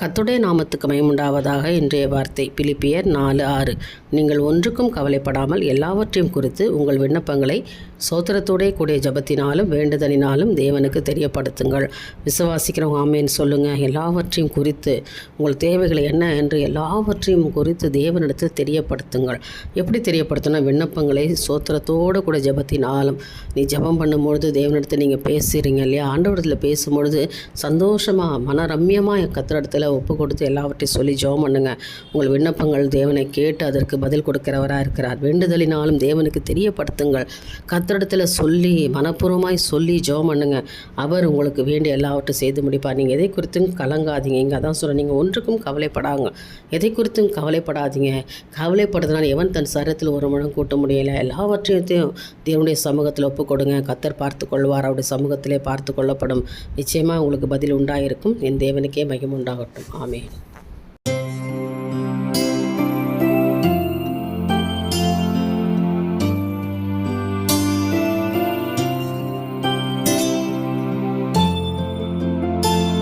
கத்துடைய நாமத்துக்கு மயமுண்டாவதாக இன்றைய வார்த்தை பிலிப்பியர் நாலு ஆறு. நீங்கள் ஒன்றுக்கும் கவலைப்படாமல் எல்லாவற்றையும் குறித்து உங்கள் விண்ணப்பங்களை சோத்திரத்தோடே கூடிய ஜபத்தினாலும் வேண்டுதலினாலும் தேவனுக்கு தெரியப்படுத்துங்கள். விசுவாசிக்கிறவங்க ஆமேன்னு சொல்லுங்கள் எல்லாவற்றையும் குறித்து உங்கள் தேவைகள் என்ன என்று எல்லாவற்றையும் குறித்து தேவனிடத்தில் தெரியப்படுத்துங்கள். எப்படி தெரியப்படுத்தணும்? விண்ணப்பங்களை சோத்திரத்தோடு கூட ஜபத்தினாலும். நீ ஜபம் பண்ணும்பொழுது தேவனிடத்தில் நீங்கள் பேசுகிறீங்க இல்லையா? ஆண்டவரத்தில் பேசும்பொழுது சந்தோஷமாக மன ரம்யமாக ஒப்பு கொடுத்து எல்லாவற்றையும் சொல்லி ஜோம் பண்ணுங்க. உங்கள் விண்ணப்பங்கள் தேவனை கேட்டு அதற்கு பதில் கொடுக்கிறவராக இருக்கிறார். வேண்டுதலினாலும் தேவனுக்கு தெரியப்படுத்துங்கள். கத்திரிடத்தில் சொல்லி மனப்பூர்வமாய் சொல்லி ஜோம் பண்ணுங்க. அவர் உங்களுக்கு வேண்டிய எல்லாவற்றையும் செய்து முடிப்பார். நீங்கள் எதை குறித்தும் கலங்காதீங்க. இங்கே அதான் சொல்கிறேன் நீங்கள் ஒன்றுக்கும் கவலைப்படாங்க. எதை குறித்தும் கவலைப்படாதீங்க. கவலைப்படுறதுனால எவன் தன் சரத்தில் ஒரு மனம் கூட்ட முடியலை? எல்லாவற்றையும் தேவனுடைய சமூகத்தில் ஒப்பு கொடுங்க. கத்தர் பார்த்து கொள்வார். அவருடைய சமூகத்திலே பார்த்து கொள்ளப்படும். நிச்சயமாக உங்களுக்கு பதில் உண்டாயிருக்கும். என் தேவனுக்கே மகிம் உண்டாகட்டும். ஆமென்